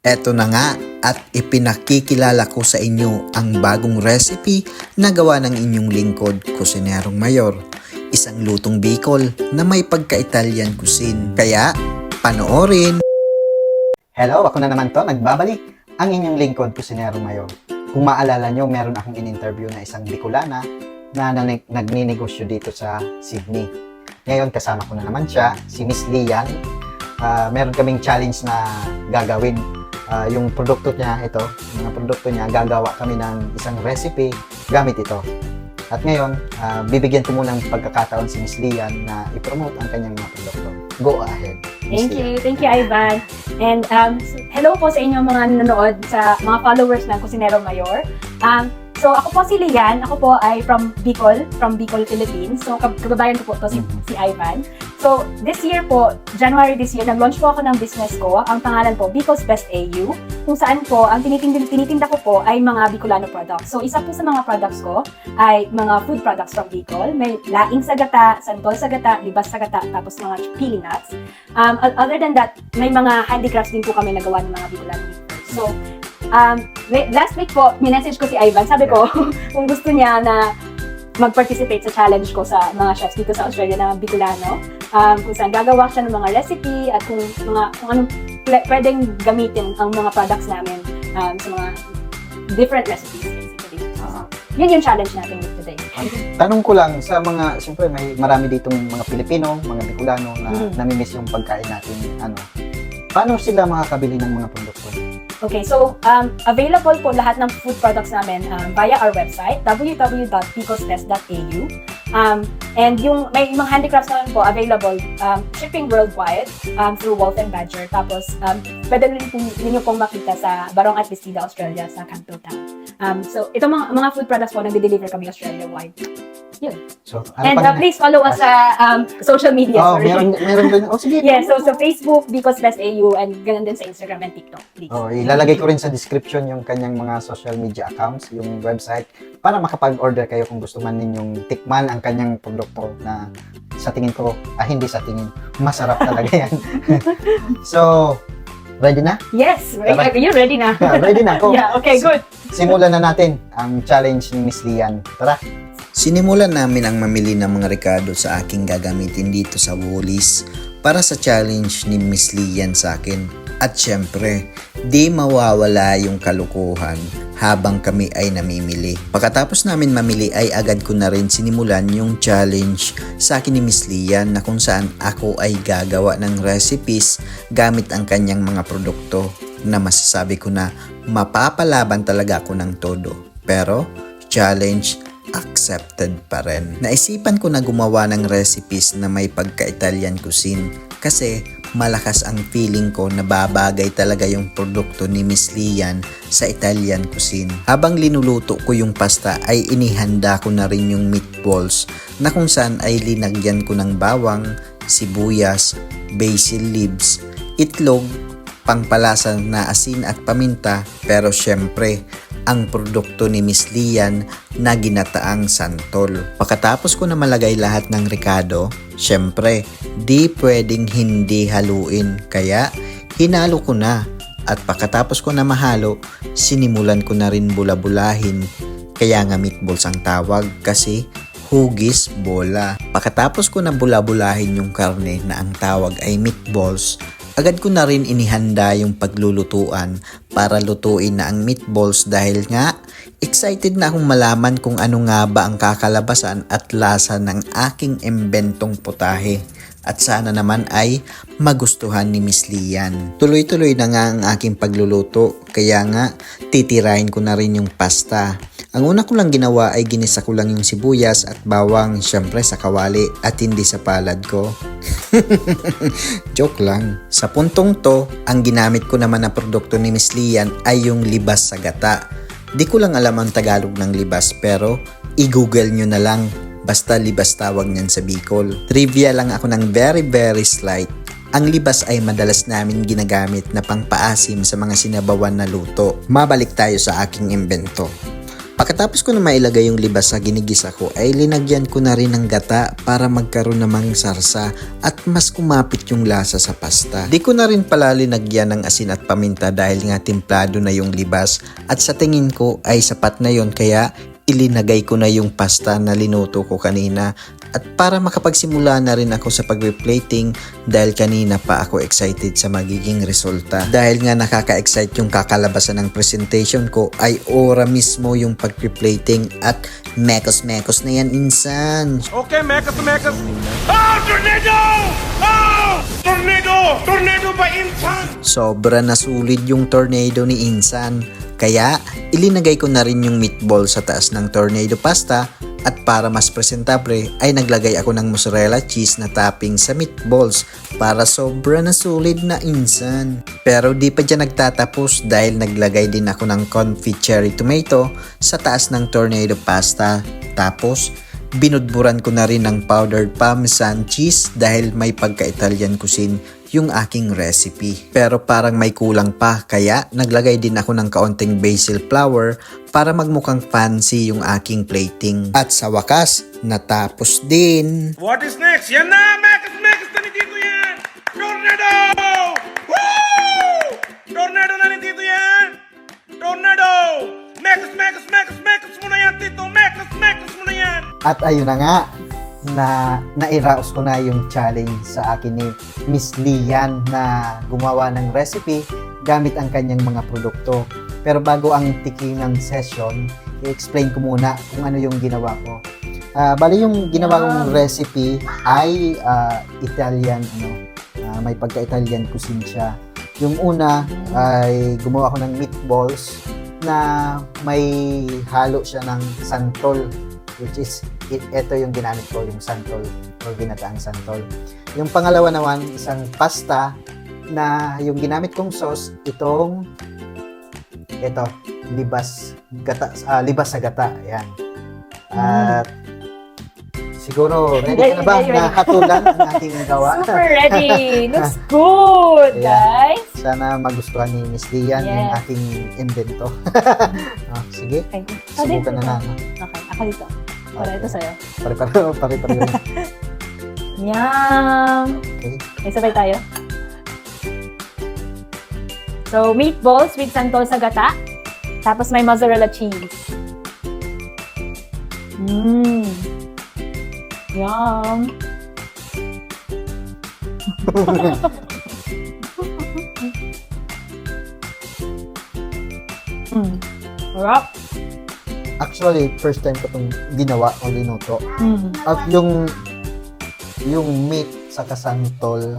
Eto na nga at ipinakikilala ko sa inyo ang bagong recipe na gawa ng inyong lingkod, Kusinerong Mayor. Isang lutong Bicol na may pagka-Italian cuisine. Kaya, panoorin! Hello, ako na naman to, nagbabalik. Ang inyong lingkod, Kusinero Mayor. Kung maalala nyo, meron akong in-interview na isang Bicolana na nagninegosyo dito sa Sydney. Ngayon, kasama ko na naman siya, si Miss Lian. Ah, meron kaming challenge na gagawin. Ah, yung produkto niya, ito, yung mga produkto niya, gagawa kami ng isang recipe gamit ito. At ngayon, ah, bibigyan ko muna ng pagkakataon si Miss Lian na i-promote ang kanyang mga produkto. Go ahead. Thank Lian. you. Thank you, Ivan. And um, s- hello po sa inyo mga nanonood, sa mga followers ng Cusinero Mayor. Um, so ako po si Lian. Ako po ay from Bicol, from Bicol, Philippines. So kab- kababayan ko po to si, Mhm. si Ivan. So this year po, January this year, nag-launch po ako ng business ko. Ang pangalan po, Bicol's Best AU. Kung saan po, ang tinitinda, tinitinda ko po ay mga Bicolano products. So isa po sa mga products ko ay mga food products from Bicol. May laing sa gata, santol sa gata, libas sa gata, tapos mga pili nuts. Um, other than that, may mga handicrafts din po kami nagawa ng mga Bicolano. So, um, last week po, minessage ko si Ivan. Sabi ko, kung gusto niya na mag-participate sa challenge ko sa mga chefs dito sa Australia na Bicolano. Um, kung saan gagawa siya ng mga recipe at kung mga kung anong pwe- pwedeng gamitin ang mga products namin um, sa mga different recipes basically. So, yun yung challenge natin today. Tanong ko lang sa mga, siyempre may marami ditong mga Pilipino, mga Bicolano na Mhm. namimiss yung pagkain natin. Ano, paano sila makakabili ng mga produkto? Okay, so um, available po lahat ng food products namin um, via our website, www.picostest.au. Um, and yung may mga handicrafts naman po available um, shipping worldwide um, through Wolf and Badger. Tapos um, pwede rin po ninyo pong makita sa Barong at Vestida, Australia sa Canto Town. Um, so ito mga, mga food products po nagde-deliver kami Australia-wide. So, and pa- uh, please follow us sa um, social media. Oh, sorry. meron, meron din. Oh, sige. Yeah, so sa Facebook, Because Best AU, and ganun din sa Instagram and TikTok, please. Oh, ilalagay ko rin sa description yung kanyang mga social media accounts, yung website, para makapag-order kayo kung gusto man ninyong tikman ang kanyang produkto na sa tingin ko, ah hindi sa tingin, masarap talaga yan. so, ready na? Yes, Tara. are you ready na? Yeah, ready na ako. yeah, okay, good. Simulan na natin ang challenge ni Miss Lian. Tara! Sinimulan namin ang mamili ng mga rekado sa aking gagamitin dito sa Woolies para sa challenge ni Miss Lian sa akin. At syempre, di mawawala yung kalukuhan habang kami ay namimili. Pagkatapos namin mamili ay agad ko na rin sinimulan yung challenge sa akin ni Miss Lian na kung saan ako ay gagawa ng recipes gamit ang kanyang mga produkto na masasabi ko na mapapalaban talaga ako ng todo. Pero, challenge accepted pa rin. Naisipan ko na gumawa ng recipes na may pagka-Italian cuisine kasi malakas ang feeling ko na babagay talaga yung produkto ni Miss Lian sa Italian cuisine. Habang linuluto ko yung pasta ay inihanda ko na rin yung meatballs na kung saan ay linagyan ko ng bawang, sibuyas, basil leaves, itlog, pangpalasa na asin at paminta pero syempre ang produkto ni Miss Lian na ginataang santol. Pagkatapos ko na malagay lahat ng rekado, syempre, di pwedeng hindi haluin. Kaya, hinalo ko na. At pagkatapos ko na mahalo, sinimulan ko na rin bula-bulahin. Kaya nga meatballs ang tawag kasi hugis bola. Pagkatapos ko na bula-bulahin yung karne na ang tawag ay meatballs, agad ko na rin inihanda yung paglulutuan para lutuin na ang meatballs dahil nga excited na akong malaman kung ano nga ba ang kakalabasan at lasa ng aking embentong putahe. At sana naman ay magustuhan ni Miss Lian. Tuloy-tuloy na nga ang aking pagluluto kaya nga titirahin ko na rin yung pasta. Ang una ko lang ginawa ay ginisa ko lang yung sibuyas at bawang syempre sa kawali at hindi sa palad ko. Joke lang. Sa puntong to, ang ginamit ko naman na produkto ni Miss Lian ay yung libas sa gata. Di ko lang alam ang Tagalog ng libas pero i-google nyo na lang. Basta libas tawag niyan sa Bicol. Trivia lang ako ng very very slight. Ang libas ay madalas namin ginagamit na pangpaasim sa mga sinabawan na luto. Mabalik tayo sa aking imbento. Pagkatapos ko na mailagay yung libas sa ginigisa ko ay linagyan ko na rin ng gata para magkaroon namang sarsa at mas kumapit yung lasa sa pasta. Di ko na rin pala linagyan ng asin at paminta dahil nga templado na yung libas at sa tingin ko ay sapat na yon kaya ilinagay ko na yung pasta na linuto ko kanina at para makapagsimula na rin ako sa pagre-plating dahil kanina pa ako excited sa magiging resulta. Dahil nga nakaka-excite yung kakalabasan ng presentation ko ay ora mismo yung pagre-plating at mekos-mekos na yan insan. Okay, Mekas. Oh, tornado! Oh, tornado! Tornado by Insan! Sobra na sulit yung tornado ni Insan. Kaya, ilinagay ko na rin yung meatball sa taas ng tornado pasta at para mas presentable ay naglagay ako ng mozzarella cheese na topping sa meatballs para sobra na solid na insan. Pero di pa dyan nagtatapos dahil naglagay din ako ng confit cherry tomato sa taas ng tornado pasta. Tapos, binudburan ko na rin ng powdered parmesan cheese dahil may pagka-Italian cuisine yung aking recipe. Pero parang may kulang pa kaya naglagay din ako ng kaunting basil flour para magmukhang fancy yung aking plating. At sa wakas, natapos din. What is next? Yan na! Mekas, Mekas na nandito yan! Tornado! Woo! Tornado na nandito yan! Tornado! Mekas, Mekas, Mekas, Mekas mo na yan, Tito! Mekas, Mekas mo na yan! At ayun na nga, na nairaos ko na yung challenge sa akin ni Miss Lian na gumawa ng recipe gamit ang kanyang mga produkto. Pero bago ang tikinan session, i-explain ko muna kung ano yung ginawa ko. Ah, bali yung ginawa kong recipe ay ah, Italian ano, ah, may pagka-Italian cuisine siya. Yung una ay gumawa ako ng meatballs na may halo siya ng santol which is ito yung ginamit ko yung santol or ginataang santol. Yung pangalawa naman isang pasta na yung ginamit kong sauce itong ito libas gata ah, libas sa gata yan. At siguro ready ka na ba na hatulan ang ating gawa? Super ready! Looks good, guys! Sana magustuhan ni Miss Lian yung Yes. aking invento. Ah, sige, Okay. subukan na na. Okay, ako dito. Para ito sa'yo. Pare-pareho, pare-pareho. Yum! Okay. May sabay tayo. So, meatballs with santol sa gata. Tapos may mozzarella cheese. Mmm. Yum. mm. Sarap. Actually, first time ko itong ginawa o linuto. Mm. At yung yung meat sa kasantol,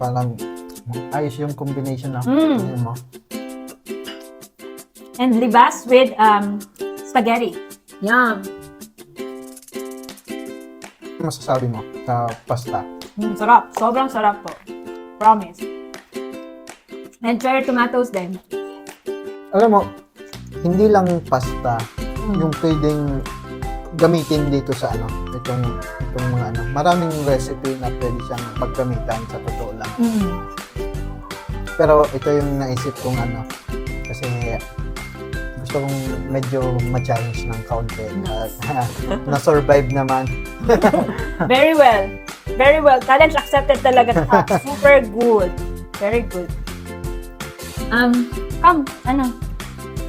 parang ayos yung combination na. Mm. Mo. And libas with um, spaghetti. Yum. Ano masasabi mo sa pasta? Mm, sarap. Sobrang sarap po. Promise. And cherry tomatoes din. Alam mo, hindi lang pasta yung pwedeng gamitin dito sa ano, itong itong mga ano. Maraming recipe na pwede siyang paggamitan sa totoo lang. Mm. Pero ito yung naisip kong ano, kasi gusto kong medyo ma-challenge ng kaunti. At na-survive naman. Very well. Very well. Challenge accepted talaga. Super good. Very good. Um, come, ano?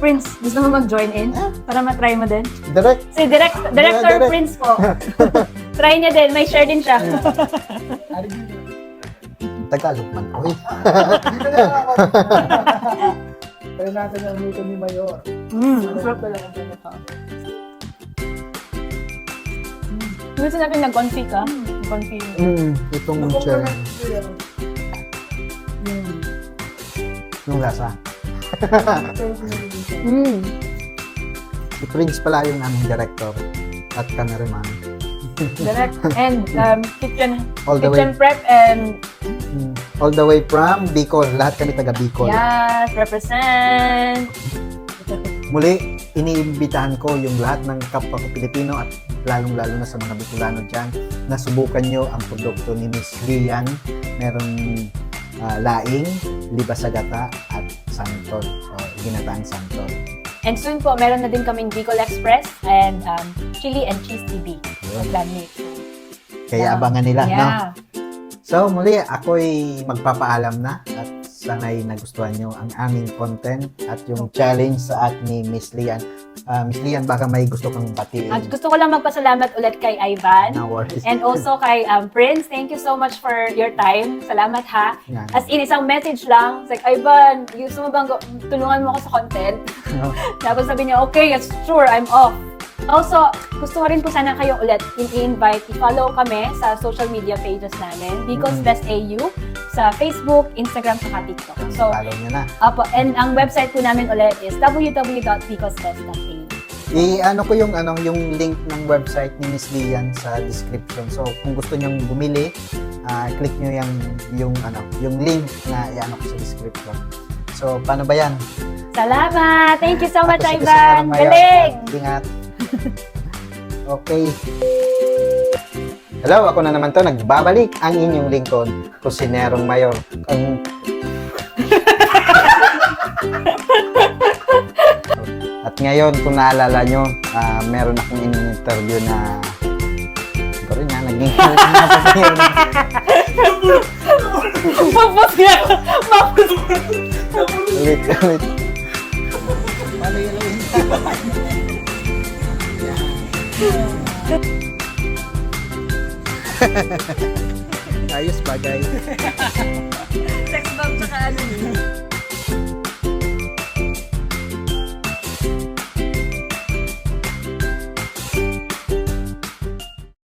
Prince, gusto mo mag-join in? Para matry mo din? Direct, Si direct, Director direct. Prince po. Try niya din. May share din siya. Tagalog man. Uy. Kaya natin ang luto ni Mayor. Mm, sarap talaga. Gusto natin nag-confit ka? Confit. Mm, itong chair, yung lasa. Mm. Si Prince pala yung aming director at cameraman. Direct. And um, kitchen, All the way, kitchen prep and mm, all the way from Bicol. Lahat kami taga Bicol. yes, represent. Muli, iniimbitahan ko yung lahat ng kapwa ko Pilipino at lalong-lalo na sa mga Bicolano dyan na subukan nyo ang produkto ni Miss Lian. Meron ah, laing, libas sa gata at santol. O, ginataang santol. And soon po, meron na din kaming Bicol Express and um, Chili and Cheese TV. Yun. Kaya Yeah. abangan nila, no? Yeah. So muli, ako'y magpapaalam na at sana'y nagustuhan nyo ang aming content at yung challenge sa at ni Miss Lian. Ah, Miss Lian, baka may gusto kang batiin. At gusto ko lang magpasalamat ulit kay Ivan. No worries. And also kay um, Prince, thank you so much for your time. Salamat ha. Yan. As in, isang message lang. It's like, Ivan, gusto mo bang tulungan mo ako sa content? No? Tapos sabi niya, okay, yes, sure, I'm off. Also, gusto ko rin po sana kayo ulit i-invite, i-follow kami sa social media pages namin, Bicos Mm. Best AU, sa Facebook, Instagram, saka TikTok. So, Follow nyo na. apo, and ang website po namin ulit is www.bicosbest.au. I-ano ko yung ano yung link ng website ni Miss Lian sa description. So kung gusto niyo bumili, ah, click niyo yung yung ano, yung link na i-ano ko sa description. So paano ba 'yan? Salamat! Thank you so much, Ako Ivan! Galing! Ingat. okay. Hello, ako na naman to. Nagbabalik ang inyong lingkod, Kusinerong Mayor. Ang... Ngayon, kung naalala nyo, ah, meron akong in-interview na ito rin nga, naging Mapos nga! Mapos! ulit, ulit. Ayos bagay. Sex bomb